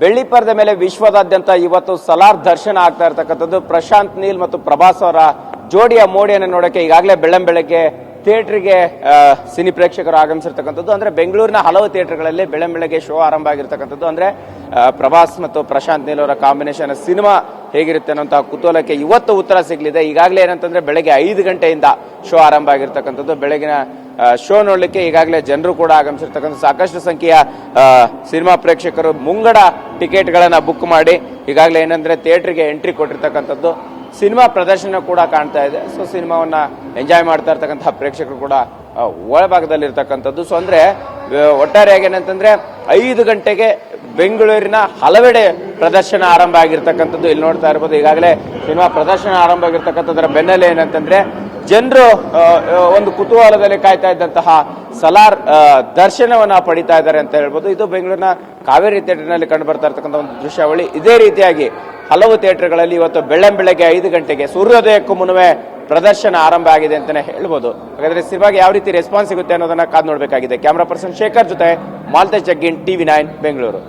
ಬೆಳ್ಳಿ ಪರದೆ ಮೇಲೆ ವಿಶ್ವದಾದ್ಯಂತ ಇವತ್ತು ಸಲಾರ್ ದರ್ಶನ ಆಗ್ತಾ ಇರತಕ್ಕಂಥದ್ದು. ಪ್ರಶಾಂತ್ ನೀಲ್ ಮತ್ತು ಪ್ರಭಾಸ್ ಅವರ ಜೋಡಿಯ ಮೋಡಿಯನ್ನು ನೋಡಕ್ಕೆ ಈಗಾಗಲೇ ಬೆಳ್ಳಂ ಬೆಳಗ್ಗೆ ಥಿಯೇಟ್ರಿಗೆ ಸಿನಿ ಪ್ರೇಕ್ಷಕರು ಆಗಮಿಸಿರ್ತಕ್ಕಂಥದ್ದು. ಅಂದ್ರೆ ಬೆಂಗಳೂರಿನ ಹಲವು ಥಿಯೇಟರ್ಗಳಲ್ಲಿ ಬೆಳಗ್ಗೆ ಶೋ ಆರಂಭ ಆಗಿರ್ತಕ್ಕಂಥದ್ದು. ಅಂದ್ರೆ ಪ್ರಭಾಸ್ ಮತ್ತು ಪ್ರಶಾಂತ್ ನೀಲ್ ಅವರ ಕಾಂಬಿನೇಷನ್ ಸಿನಿಮಾ ಹೇಗಿರುತ್ತೆ ಅನ್ನೋಂತಹ ಕುತೂಹಲಕ್ಕೆ ಇವತ್ತು ಉತ್ತರ ಸಿಗಲಿದೆ. ಈಗಾಗಲೇ ಏನಂತಂದ್ರೆ ಬೆಳಗ್ಗೆ ಐದು ಗಂಟೆಯಿಂದ ಶೋ ಆರಂಭ ಆಗಿರ್ತಕ್ಕಂಥದ್ದು. ಬೆಳಗಿನ ಶೋ ನೋಡಲಿಕ್ಕೆ ಈಗಾಗಲೇ ಜನರು ಕೂಡ ಆಗಮಿಸಿರ್ತಕ್ಕಂಥ ಸಾಕಷ್ಟು ಸಂಖ್ಯೆಯ ಸಿನಿಮಾ ಪ್ರೇಕ್ಷಕರು ಮುಂಗಡ ಟಿಕೆಟ್ಗಳನ್ನು ಬುಕ್ ಮಾಡಿ, ಈಗಾಗಲೇ ಏನಂದ್ರೆ ಥಿಯೇಟ್ರಿಗೆ ಎಂಟ್ರಿ ಕೊಟ್ಟಿರ್ತಕ್ಕಂಥದ್ದು. ಸಿನಿಮಾ ಪ್ರದರ್ಶನ ಕೂಡ ಕಾಣ್ತಾ ಇದೆ. ಸೊ ಸಿನಿಮಾವನ್ನ ಎಂಜಾಯ್ ಮಾಡ್ತಾ ಇರ್ತಕ್ಕಂತಹ ಪ್ರೇಕ್ಷಕರು ಕೂಡ ಒಳಭಾಗದಲ್ಲಿರ್ತಕ್ಕಂಥದ್ದು. ಸೊ ಅಂದ್ರೆ ಒಟ್ಟಾರೆಯಾಗಿ ಏನಂತಂದ್ರೆ, ಐದು ಗಂಟೆಗೆ ಬೆಂಗಳೂರಿನ ಹಲವೆಡೆ ಪ್ರದರ್ಶನ ಆರಂಭ ಆಗಿರ್ತಕ್ಕಂಥದ್ದು. ಇಲ್ಲಿ ನೋಡ್ತಾ ಇರ್ಬೋದು, ಈಗಾಗಲೇ ಸಿನಿಮಾ ಪ್ರದರ್ಶನ ಆರಂಭ ಆಗಿರ್ತಕ್ಕಂಥದ್ರ ಬೆನ್ನಲ್ಲೇ ಏನಂತಂದ್ರೆ ಜನರು ಒಂದು ಕುತೂಹಲದಲ್ಲಿ ಕಾಯ್ತಾ ಇದ್ದಂತಹ ಸಲಾರ್ ದರ್ಶನವನ್ನು ಪಡಿತಾ ಇದ್ದಾರೆ ಅಂತ ಹೇಳ್ಬೋದು. ಇದು ಬೆಂಗಳೂರಿನ ಕಾವೇರಿ ಥಿಯೇಟರ್ನಲ್ಲಿ ಕಂಡು ಬರ್ತಾ ಇರ್ತಕ್ಕಂಥ ಒಂದು ದೃಶ್ಯಾವಳಿ. ಇದೇ ರೀತಿಯಾಗಿ ಹಲವು ಥಿಯೇಟರ್ಗಳಲ್ಲಿ ಇವತ್ತು ಬೆಳ್ಳಂ ಬೆಳಗ್ಗೆ ಐದು ಗಂಟೆಗೆ ಸೂರ್ಯೋದಯಕ್ಕೂ ಮುನ್ನವೇ ಪ್ರದರ್ಶನ ಆರಂಭ ಆಗಿದೆ ಅಂತಾನೆ ಹೇಳ್ಬೋದು. ಹಾಗಾದ್ರೆ ಸಿನಿಮಾಗೆ ಯಾವ ರೀತಿ ರೆಸ್ಪಾನ್ಸ್ ಸಿಗುತ್ತೆ ಅನ್ನೋದನ್ನ ಕಾದು ನೋಡಬೇಕಾಗಿದೆ. ಕ್ಯಾಮ್ರಾ ಪರ್ಸನ್ ಶೇಖರ್ ಜೊತೆ ಮಾಲ್ತೇಶ್ ಜಗ್ಗಿನ್, ಟಿವಿ ನೈನ್, ಬೆಂಗಳೂರು.